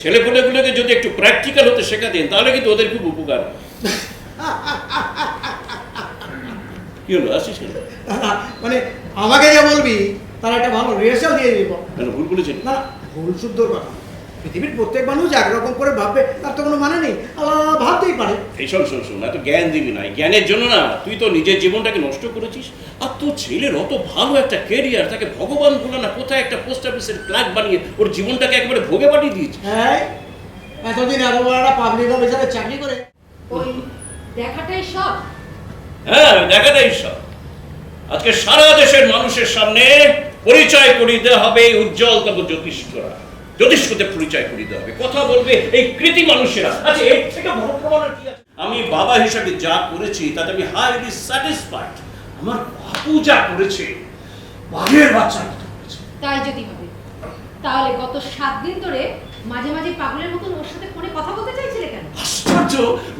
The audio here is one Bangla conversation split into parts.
ছেলেপুলেগুলোকে যদি একটু প্র্যাকটিক্যাল হতে শেখা শেখাতেন তাহলে কিন্তু ওদের খুব উপকার। কি হলো? আসিস? মানে আমাকে যা বলবি তার একটা ভালো রিহার্সাল দিয়ে দিব। ভুল বলেছেন? না না, ভুল শুদ্ধর কথা। পৃথিবীর প্রত্যেক মানুষ একরকম করে ভাববে তার তো কোনো মানে নেই। আলাদা ভাবতেই পারে। এই শোন শোন শোন এত জ্ঞান দিবি না। জ্ঞানের জন্য না তুই তো নিজের জীবনটাকে নষ্ট করেছিস। আর তোর ছেলের অত ভালো একটা ক্যারিয়ার তাকে ভগবান বলে না কোথায় একটা পোস্ট অফিসের ক্লার্ক বানিয়ে ওর জীবনটাকে একেবারে ভোগে পাঠিয়ে দিয়েছে? হ্যাঁ এতদিন এত বড় একটা পাবলিক অফিসারে চাকরি করে। ওই দেখাটাই সব। হ্যাঁ দেখাটাই সব। আজকে সারা দেশের মানুষের সামনে পরিচয় করিয়ে দেওয়া হবে এই উজ্জ্বলতম জ্যোতিষ্করা। জ্যোতিষ্কদের পরিচয় করিয়ে দেওয়া হবে। কথা বলবে এই কৃতি মানুষেরা। আচ্ছা এর থেকে বড় প্রমাণ কি আছে? আমি বাবা হিসাবে যা করেছি তাতে আমি হাইলি স্যাটিসফাইড আমার বাপু যা করেছে বাঘের করেছে। তাই যদি হবে তাহলে গত সাত দিন ধরে মাঝে মাঝে পাগলের মতন ওর সাথে ফোনে কথা বলতে চাইছিলে কেন? আশ্চর্য!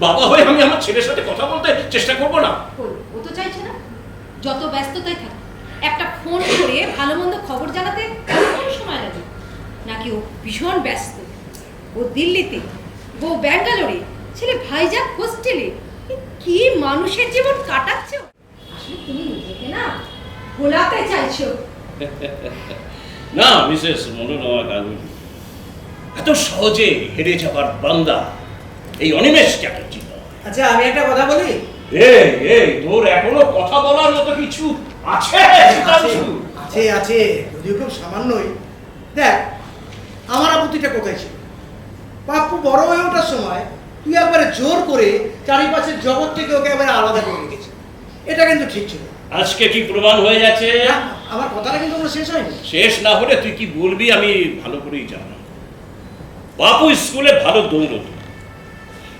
বাবা হয়ে আমি আমার ছেলের সাথে কথা বলতে চেষ্টা করব না। ও তো চাইছে না। যত ব্যস্ততাই থাক একটা ফোন করে ভালো মন্দ খবর জানাতে কোন সময় লাগে? নাকি ও ভীষণ ব্যস্ত? ও দিল্লিতে ও ব্যাঙ্গালোরে ছেলে ভাইজাক হোস্টেলে। কি মানুষের জীবন কাটাচ্ছে? আসলে তুমি নিজেকে না ভোলাতে চাইছো। না মিসেস মনোরমা গাঙ্গুলি এত সহজে হেরে যাবার বান্দা এই অনিমেষ চ্যাটার্জি আচ্ছা আমি একটা কথা বলি? এই এই তোর এখনও কথা বলার মতো কিছু আছে? আছে আছে যদিও খুব সামান্যই। দেখ আমার আপত্তিটা কোথায় ছিল? পাপ্পু বড় হয়ে ওঠার সময় তুই একবারে জোর করে চারিপাশের জগৎ থেকে ওকে একবারে আলাদা করে রেখেছিস এটা কিন্তু ঠিক ছিল। আজকে কি প্রমাণ হয়ে যাচ্ছে? আমার কথাটা কিন্তু কোনো শেষ হয়নি। শেষ না হলে তুই কি বলবি আমি ভালো করেই জানি বাপু স্কুলে ভালো দৌড়ত।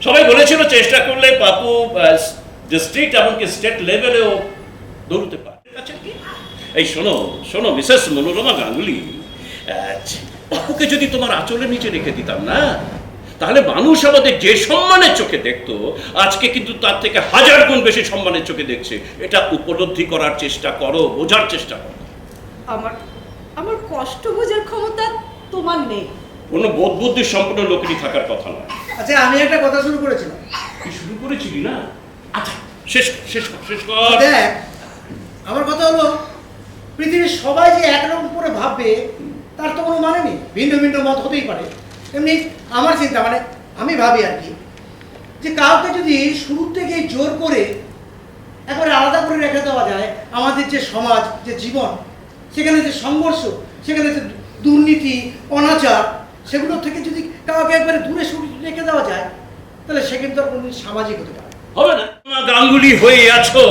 সবাই বলেছিল চেষ্টা করলে পাপু ডিস্ট্রিক্ট এমনকি স্টেট লেভেলেও দৌড়তে পারে? এই শোনো শোনো মিসেস মনোরমা গাঙ্গুলি আহ, যদি তোমার আঁচলের নিচে রেখে দিতাম না? তাহলে মানুষ আমাদের যে সম্মানের চোখে দেখতো আজকে কিন্তু তার থেকে হাজার গুণ বেশি সম্মানের চোখে দেখছে। এটা উপলব্ধি করার চেষ্টা করো বোঝার চেষ্টা করো। আমার আমার কষ্ট বোঝার ক্ষমতা তোমার নেই। কোনো বোধ বুদ্ধি সম্পন্ন লোকেরই থাকার কথা নয় আচ্ছা আমি একটা কথা শুরু করেছিলাম। তুই শুরু করেছিলি না? আচ্ছা শেষ শেষ কর, শেষ কর। দেখ আমার কথা হলো পৃথিবীর সবাই যে একরকম করে ভাববে তার তো কোনো মানে নেই। ভিন্ন ভিন্ন মত হতেই পারে। এমনি আমার চিন্তা মানে আমি ভাবি আর কি, যে কাউকে যদি শুরু থেকে জোর করে একবারে আলাদা করে রেখে দেওয়া যায়, আমাদের যে সমাজ, যে জীবন, সেখানে যে সংঘর্ষ, সেখানে যে দুর্নীতি, অনাচার, সেগুলো থেকে যদি কাউকে একবারে দূরে রেখে দেওয়া যায়, তাহলে সে কিন্তু আর কোনোদিন সামাজিক হতে পারে না। হবে না। গাঙ্গুলি হয়ে আছো।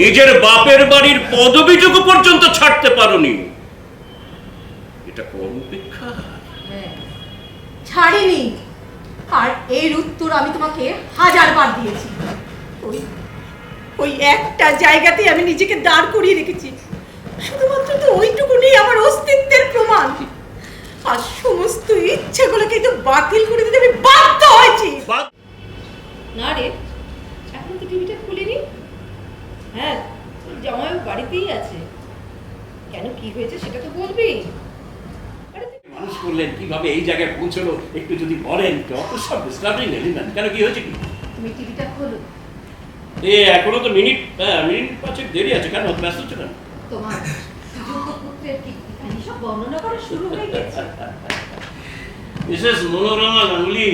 নিজের বাপের বাড়ির পদবিটুকু পর্যন্ত ছাড়তে পারোনি। এটা কোন উপেক্ষা হ্যাঁ। ছাড়িনি। আর এর উত্তর আমি তোমাকে হাজার বার দিয়েছি। ওই ওই একটা জায়গাতেই আমি নিজেকে দাঁড় করিয়ে রেখেছি। শুধুমাত্র তো ওইটুকুনি আমার অস্তিত্বের প্রমাণ। আর সমস্ত ইচ্ছেগুলোকে তো বাতিল করে দিতে আমি বাধ্য হয়েছি। না রে এখন তো টিভিটা খুলিনি। হ্যাঁ তোর জামাইও বাড়িতেই আছে। কেন কি হয়েছে সেটা তো বলবি। করলেন কীভাবে এই জায়গায় পৌঁছলো একটু যদি বলেন। সব ডিস্টার্বিং এলিমেন্ট কেন কি হয়েছে কি? তুমি টিভিটা খোলো। এ এখনও তো মিনিট হ্যাঁ মিনিট পাঁচেক দেরি আছে। কেন ব্যস্ত ছিলেন তোমার যোগ্য পুত্রের কি সব বর্ণনা করা শুরু হয়ে গেছে। মিসেস মনোরমা গাঙ্গুলি।